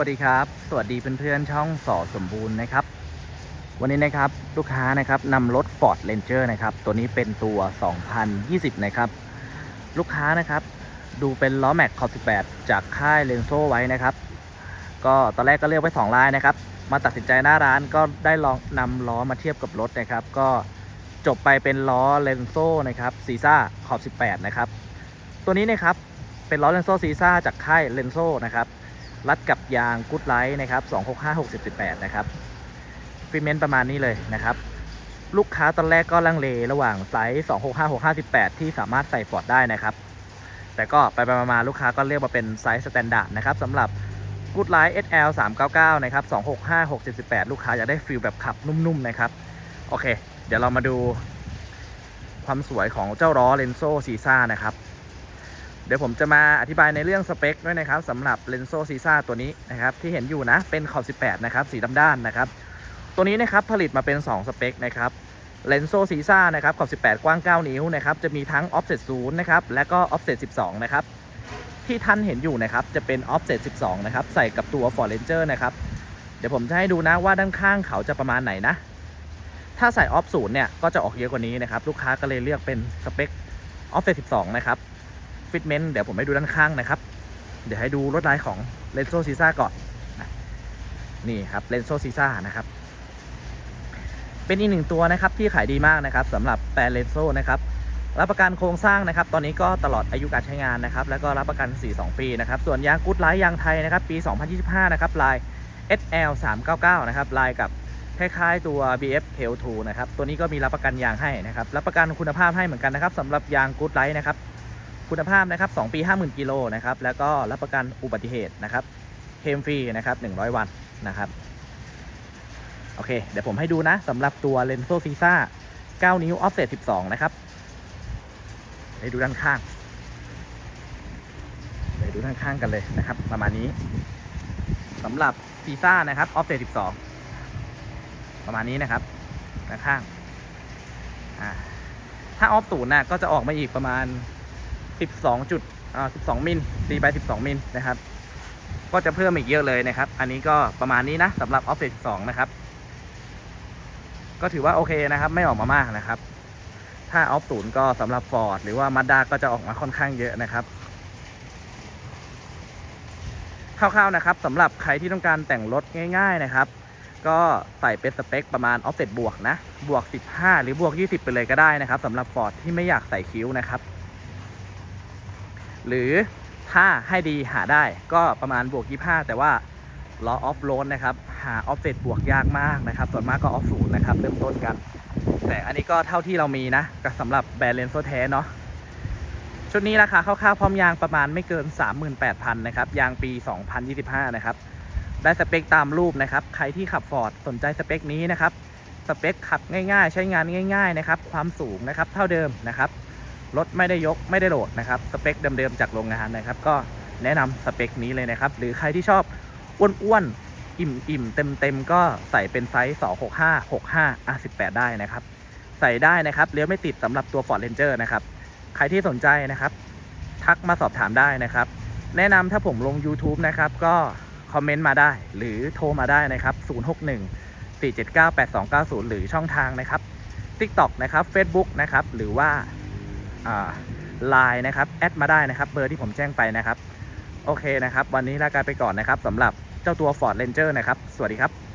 วัสดีครับ สวัสดีเพื่อนๆช่องสอสมบูรณ์นะครับ วันนี้นะครับลูกค้านะครับนำรถ Ford Ranger นะครับ ตัวนี้เป็นตัว 2020 นะครับ ลูกค้านะครับ ดูเป็นล้อแม็กขอบ18 จากค่ายเลนโซไว้นะครับ ก็ตอนแรกก็เลือกไว้2ลายนะครับ มาตัดสินใจหน้าร้านก็ได้ลองนำล้อมาเทียบกับรถนะครับ ก็จบไปเป็นล้อเลนโซนะครับซีซ่าขอบ18 นะครับ ตัวนี้นะครับเป็นล้อเลนโซซีซ่าจากค่ายเลนโซนะครับ รัดกับยางกูดไลท์นะครับ265 60 18 นะครับฟิเมนต์ประมาณนี้เลยนะครับ ลูกค้าตอนแรกก็ลังเลระหว่างไซส์265 658 ที่สามารถใส่ฟอร์ดได้นะครับ แต่ก็ไปไปมาลูกค้าก็เรียกมาเป็นไซส์สแตนดาร์ดนะครับสำหรับ Good Light SL 399 นะครับ265 678 ลูกค้าอยากได้ฟิลแบบขับนุ่มๆนะครับ โอเค เดี๋ยวเรามาดูความสวยของเจ้าล้อเลนโซซีซ่านะครับ เดี๋ยวผมจะมาอธิบายในเรื่องสเปคด้วยนะครับสำหรับเลนโซซีซ่าตัวนี้นะครับที่เห็นอยู่นะเป็นขอบ 18 นะครับ สีดำด้านนะครับ ตัวนี้นะครับผลิตมาเป็น 2 สเปคนะครับเลนโซซีซ่านะครับขอบ 18 กว้าง 9 นิ้วนะครับจะมีทั้ง offset 0นะครับและก็ offset 12 นะครับที่ท่านเห็นอยู่นะครับจะเป็น offset 12 นะครับใส่กับตัว Ford Ranger นะครับเดี๋ยวผมจะให้ดูนะว่าด้านข้างเขาจะประมาณไหนนะ ถ้าใส่ off 0เนี่ยก็จะออกเยอะกว่านี้นะครับลูกค้าก็เลยเลือกเป็นสเปค offset 12 นะครับ ฟิตเมนต์เดี๋ยวผมให้ดูด้านข้างนะครับ เดี๋ยวให้ดูรถลายของเลนโซซีซ่าก่อนนี่ครับเลนโซซีซ่านะครับ เป็นอีกหนึ่งตัวนะครับที่ขายดีมากนะครับสำหรับแบรเลนโซนะครับรับประกันโครงสร้างนะครับ ตอนนี้ก็ตลอดอายุการใช้งานนะครับ แล้วก็รับประกัน 4-2 ปีนะครับ ส่วนยางกูดไลท์ยางไทยนะครับ ปี 2025 นะครับ ลาย SL 399นะครับ ลายกับคล้ายๆตัว BF Tail 2นะครับ ตัวนี้ก็มีรับประกันยางให้นะครับ รับประกันคุณภาพให้เหมือนกันนะครับสำหรับยางกูดไลท์นะครับ คุณภาพนะครับ2ปี 50,000กิโลนะครับแล้วก็รับประกันอุบัติเหตุนะครับเคมฟรีนะครับ100 วันนะครับโอเค เดี๋ยวผมให้ดูนะสำหรับตัว l e n s o c i s a 9นิ้ว offset 12 นะครับไปดูด้านข้างไปดูด้านข้างกันเลยนะครับ ประมาณนี้สำหรับซีซ่านะครับ offset 12 ประมาณนี้นะครับด้านข้างอ่าถ้าออฟศูนย์น่ะก็จะออกมาอีกประมาณ 12จุดอ่า12 มิลตีไป12 มิลนะครับ ก็จะเพิ่มอีกเยอะเลยนะครับ อันนี้ก็ประมาณนี้นะสำหรับ offset 12 นะครับ ก็ถือว่าโอเคนะครับ ไม่ออกมามากนะครับ ถ้าออฟศูนย์ก็สำหรับ Ford หรือว่า Mazda ก็จะออกมาค่อนข้างเยอะนะครับคร่าวๆนะครับสำหรับใครที่ต้องการแต่งรถง่าย ๆนะครับ ก็ใส่เป็นสเปคประมาณ offset บวกนะ บวก 15 หรือบวก 20 ไปเลยก็ได้นะครับสำหรับ Ford ที่ไม่อยากใส่คิ้วนะครับ หรือถ้าให้ดีหาได้ก็ประมาณบวก 25 แต่ว่าล้อออฟโรดนะครับ หาออฟเซตบวกยากมากนะครับ ส่วนมากก็ออฟศูนย์นะครับ เริ่มต้นกัน แต่อันนี้ก็เท่าที่เรามีนะก็สำหรับแบรนด์เลนโซแท้เนาะชุดนี้ราคาคร่าวๆพร้อมยางประมาณไม่เกิน 38,000นะครับ ยางปี 2025 นะครับ ได้สเปคตามรูปนะครับ ใครที่ขับฟอร์ดสนใจสเปคนี้นะครับ สเปคขับง่ายๆ ใช้งานง่าย ๆ นะครับ ความสูงนะครับ เท่าเดิมนะครับ รถไม่ได้ยกไม่ได้โหลดนะครับสเปคเดิมๆจากโรงงานนะครับ ก็แนะนำสเปคนี้เลยนะครับ หรือใครที่ชอบอ้วนๆอิ่มๆเต็มๆก็ใส่เป็นไซส์265 65 R18 ได้นะครับ ใส่ได้นะครับเลี้ยวไม่ติดสำหรับตัว Ford Ranger นะครับ ใครที่สนใจนะครับ ทักมาสอบถามได้นะครับ แนะนำถ้าผมลง YouTube นะครับ ก็คอมเมนต์มาได้ หรือโทรมาได้นะครับ 061 479 8290 หรือช่องทางนะครับ TikTok นะครับ Facebook นะครับ หรือว่า ไลน์นะครับแอดมาได้นะครับเบอร์ที่ผมแจ้งไปนะครับ โอเคนะครับ วันนี้ลาการไปก่อนนะครับสำหรับเจ้าตัว Ford Ranger นะครับ สวัสดีครับ